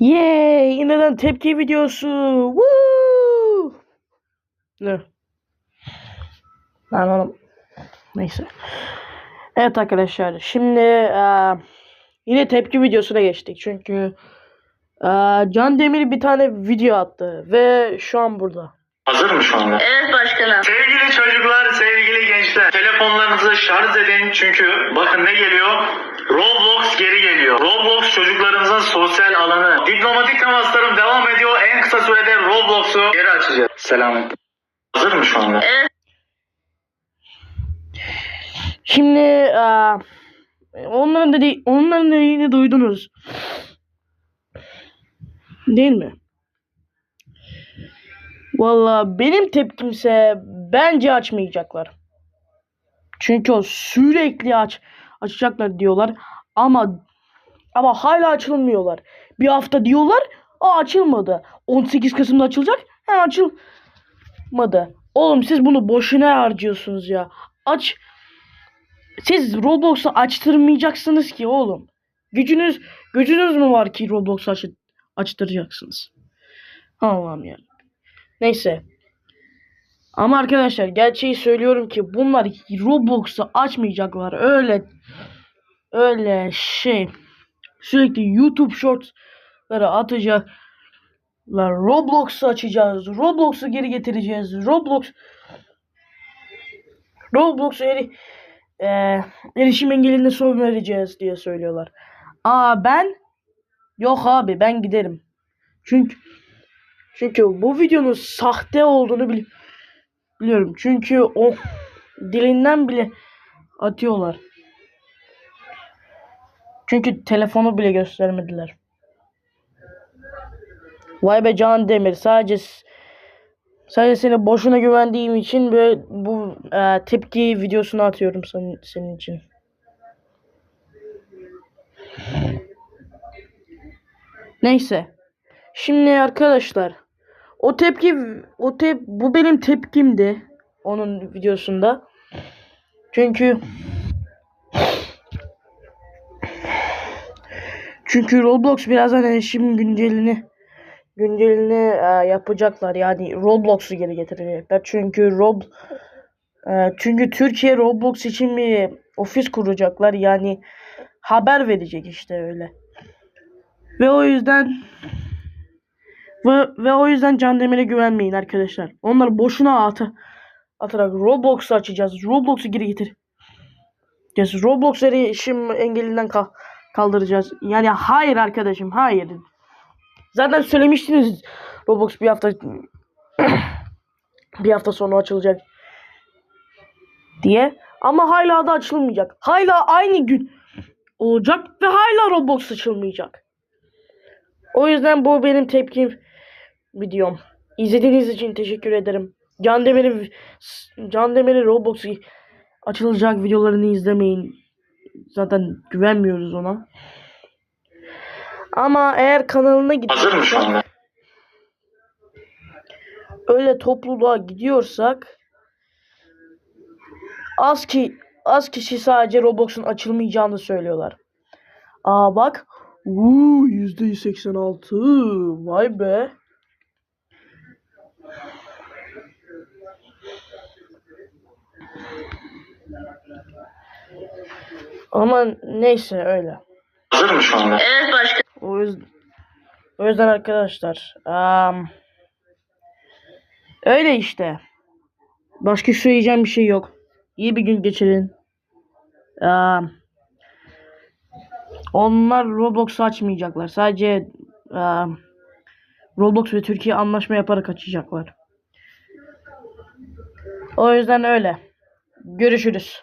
Yay! Yeniden tepki videosu. Woo! Ne? Lan oğlum. Neyse. Evet arkadaşlar. Şimdi eee, yine tepki videosuna geçtik. Çünkü eee, Can Demir bir tane video attı. Ve şu an burada. Hazır mı şu anda? Evet başkanım. Sevgili çocuklar, sevgili gençler. Telefonlarınızı şarj edin çünkü bakın ne geliyor? Roblox geri geliyor. Roblox çocuklarımızın sosyal alanı. Diplomatik temaslarım devam ediyor. En kısa sürede Roblox'u geri açacağız. Selam. Hazır mı şu anda? Evet Şimdi eee, onların dedi onların dediğini duydunuz. Değil mi? Valla benim tepkimse bence açmayacaklar. Çünkü o sürekli aç açacaklar diyorlar ama ama hala açılmıyorlar. Bir hafta diyorlar, aa açılmadı. 18 Kasım'da açılacak, ha açılmadı. Oğlum siz bunu boşuna harcıyorsunuz ya. Aç siz Roblox'u açtırmayacaksınız ki oğlum. Gücünüz gücünüz mü var ki Roblox'u aç, açtıracaksınız? Allah'ım ya. Neyse. Ama arkadaşlar gerçeği söylüyorum ki bunlar Roblox'u açmayacaklar. Öyle öyle şey sürekli YouTube Shorts'ları atacaklar. Roblox'u açacağız. Roblox'u geri getireceğiz. Roblox Roblox'u eri, e, erişim engeline son vereceğiz diye söylüyorlar. Aa ben yok abi ben giderim. Çünkü çünkü bu videonun sahte olduğunu bili- biliyorum. Çünkü o dilinden bile atıyorlar. Çünkü telefonu bile göstermediler. Vay be Can Demir sadece sadece seni boşuna güvendiğim için böyle bu e, tepki videosunu atıyorum senin, senin için. Neyse. Şimdi arkadaşlar o tepki o tep bu benim tepkimdi onun videosunda. Çünkü çünkü Roblox birazdan erişim güncelini güncelini e, yapacaklar. Yani Roblox'u geri getirecekler. Çünkü Rob e, çünkü Türkiye Roblox için bir ofis kuracaklar. Yani haber verecek işte öyle. Ve o yüzden ve, ve o yüzden Can Demir'e güvenmeyin arkadaşlar. Onlar boşuna atı atarak Roblox'u açacağız. Roblox'u geri getir. Yes, Roblox erişim engelinden kal kaldıracağız. Yani hayır arkadaşım hayır. Zaten söylemiştiniz Roblox bir hafta bir hafta sonra açılacak diye. Ama hala da açılmayacak. Hala aynı gün olacak ve hala Roblox açılmayacak. O yüzden bu benim tepkim videom. İzlediğiniz için teşekkür ederim. Can Demir'in Can Demir'in Roblox açılacak videolarını izlemeyin. Zaten güvenmiyoruz ona. Ama eğer kanalına gidiyorsak öyle topluluğa gidiyorsak az ki az kişi sadece Roblox'un açılmayacağını söylüyorlar. Aa bak. Uuu %86. Vay be. Ama neyse öyle. Hazır mı şu anda? evet başkanım. O yüzden, o yüzden arkadaşlar am, öyle işte. Başka söyleyeceğim bir şey yok. İyi bir gün geçirin. Am, onlar Roblox açmayacaklar. Sadece am, Roblox ve Türkiye anlaşma yaparak açacaklar. O yüzden öyle. Görüşürüz.